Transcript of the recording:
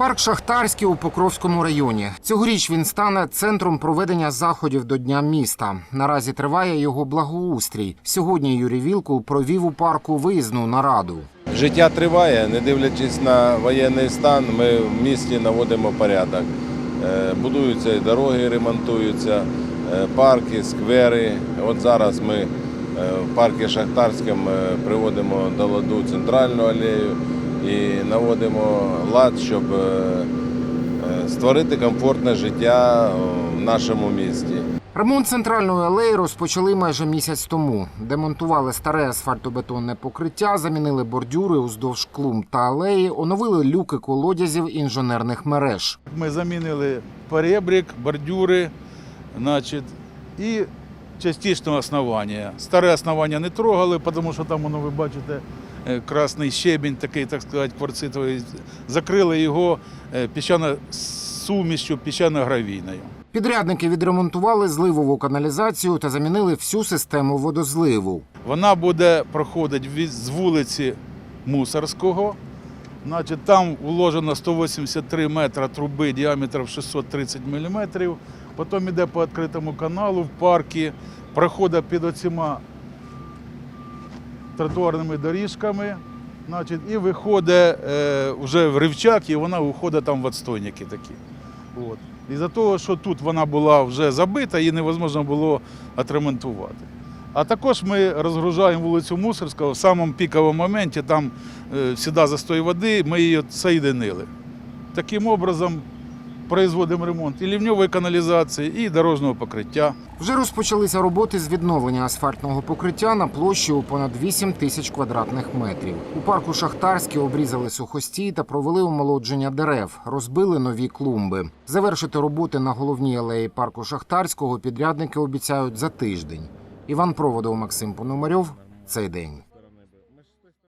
Парк Шахтарський у Покровському районі. Цьогоріч він стане центром проведення заходів до Дня міста. Наразі триває його благоустрій. Сьогодні Юрій Вілкул провів у парку виїзну нараду. Життя триває, не дивлячись на воєнний стан, ми в місті наводимо порядок. Е, Будуються і дороги, ремонтуються, е, парки, сквери. От зараз ми е, в парку Шахтарському приводимо до ладу центральну алею і наводимо лад, щоб е, е, створити комфортне життя в нашому місті. Ремонт центральної алеї розпочали майже місяць тому. Демонтували старе асфальтобетонне покриття, замінили бордюри уздовж клумб та алеї, оновили люки колодязів інженерних мереж. Ми замінили перебрік, бордюри, значить, і частичне основання. Старе основання не трогали, тому що там, воно, ви бачите, красний щебінь, такий, так сказати, кварцитовий. Закрили його е, піщано сумішчю піщано-гравійною. Підрядники відремонтували зливову каналізацію та замінили всю систему водозливу. Вона буде проходити з вулиці Мусорського. Значить, там вложено 183 метри труби діаметром 630 мм. Потім йде по відкритому каналу в паркі, проходить під оціма тротуарними доріжками. Значить, і виходить е, вже в ривчак, і вона виходить там в відстойники такі. От. І за того, що тут вона була вже забита, її невозможно було отремонтувати. А також ми розгружаємо вулицю Мусорського в самому піковому моменті, там е, завжди застой води, ми її соєдинили. Таким образом производимо ремонт і лівньової каналізації, і дорожнього покриття. Вже розпочалися роботи з відновлення асфальтного покриття на площі у понад 8 тисяч квадратних метрів. У парку Шахтарський обрізали сухостій та провели омолодження дерев, розбили нові клумби. Завершити роботи на головній алеї парку Шахтарського підрядники обіцяють за тиждень. Іван Проводов, Максим Пономарьов. Цей день.